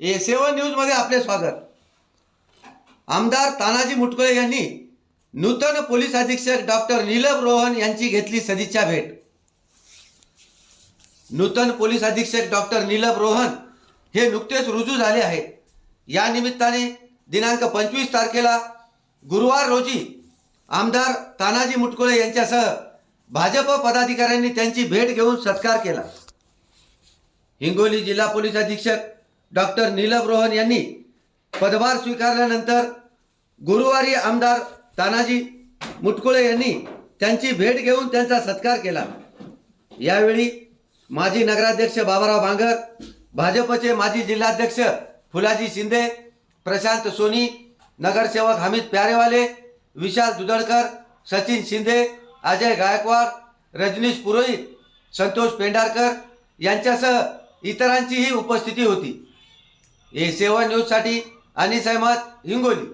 ए सेवन न्यूजमध्ये आपले स्वागत. आमदार तानाजी मुटकुळे यांनी नूतन पोलीस अधीक्षक डॉक्टर नीलम रोहन यांची घेतली सदिच्छा भेट. नूतन पोलीस अधीक्षक डॉक्टर नीलम रोहन हे नुकतेच रुजू झाले आहेत. या निमित्ताने दिनांक पंचवीस तारखेला गुरुवार रोजी आमदार तानाजी मुटकुळे यांच्यासह भाजप पदाधिकाऱ्यांनी त्यांची भेट घेऊन सत्कार केला. हिंगोली जिल्हा पोलीस अधीक्षक डॉक्टर नीलम रोहन यांनी पदभार स्वीकारल्यानंतर गुरुवारी आमदार तानाजी मुटकुळे यांनी त्यांची भेट घेऊन त्यांचा सत्कार केला. यावेळी माजी नगराध्यक्ष बाबाराव बांगर भाजपचे माजी जिल्हाध्यक्ष फुलाजी शिंदे प्रशांत सोनी नगरसेवक हमीद प्यारेवाले विशाल दुधडकर सचिन शिंदे अजय गायकवाड रजनीश पुरोहित संतोष पेंढारकर यांच्यासह इतरांचीही उपस्थिती होती. ए सेवा न्यूजसाठी अनिस अहमद हिंगोली.